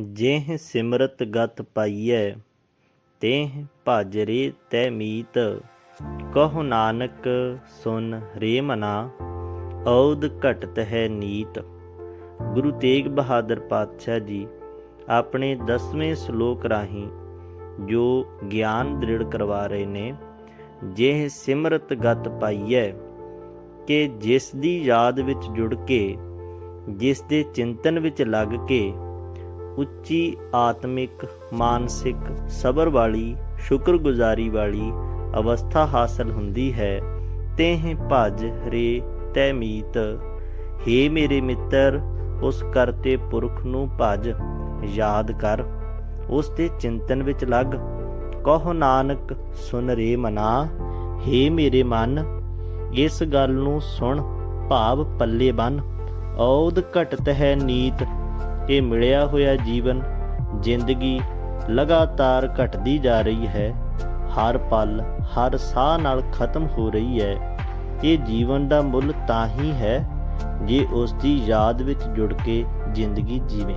ਜੇਹ ਸਿਮਰਤ ਗਤ ਪਾਈਐ, ਤੇਹ ਭਜ ਰੇ ਤੈ ਮੀਤ। ਕਹੋ ਨਾਨਕ ਸੁਨ ਰੇ ਮਨਾ ਔਦ ਘਟਤ ਹੈ ਨੀਤ। ਗੁਰੂ ਤੇਗ ਬਹਾਦਰ ਪਾਤਸ਼ਾਹ ਜੀ ਆਪਣੇ 10ਵੇਂ ਸ਼ਲੋਕ ਰਾਹੀਂ ਜੋ ਗਿਆਨ ਦ੍ਰਿੜ ਕਰਵਾ ਰਹੇ ਨੇ, ਜਿਹ ਸਿਮਰਤ ਗਤ ਪਾਈਐ, ਕਿ ਜਿਸ ਦੀ ਯਾਦ ਵਿੱਚ ਜੁੜ ਕੇ, ਜਿਸ ਦੇ ਚਿੰਤਨ ਵਿੱਚ ਲੱਗ ਕੇ ਉੱਚੀ ਆਤਮਿਕ, ਮਾਨਸਿਕ, ਸਬਰ ਵਾਲੀ, ਸ਼ੁਕਰਗੁਜ਼ਾਰੀ ਵਾਲੀ ਅਵਸਥਾ ਹਾਸਲ ਹੁੰਦੀ ਹੈ। ਤੇਹ ਭਜ ਰੇ ਤੈਮੀਤ ਹੇ ਮੇਰੇ ਮਿੱਤਰ, ਉਸ ਕਰਤੇ ਪੁਰਖ ਨੂੰ ਭਜ। ਯਾਦ ਕਰ, ਉਸ ਦੇ ਚਿੰਤਨ ਵਿੱਚ ਲੱਗ। ਕਹੋ ਨਾਨਕ, ਸੁਨ ਰੇ ਮਨਾ। ਹੇ ਮੇਰੇ ਮਨ, ਇਸ ਗੱਲ ਨੂੰ ਸੁਣ, ਭਾਵ ਪੱਲੇ ਬੰਨ। ਔਦ ਘਟਤ ਹੈ ਨੀਤ। ਇਹ ਮਿਲਿਆ ਹੋਇਆ ਜੀਵਨ ਜ਼ਿੰਦਗੀ ਲਗਾਤਾਰ ਘਟਦੀ ਜਾ ਰਹੀ ਹੈ। ਹਰ ਪਲ, ਹਰ ਸਾਹ ਨਾਲ ਖਤਮ ਹੋ ਰਹੀ ਹੈ। ਇਹ ਜੀਵਨ ਦਾ ਮੁੱਲ ਤਾਂ ਹੀ ਹੈ ਜੇ ਉਸ ਦੀ ਯਾਦ ਵਿੱਚ ਜੁੜ ਕੇ ਜ਼ਿੰਦਗੀ ਜੀਵੇ।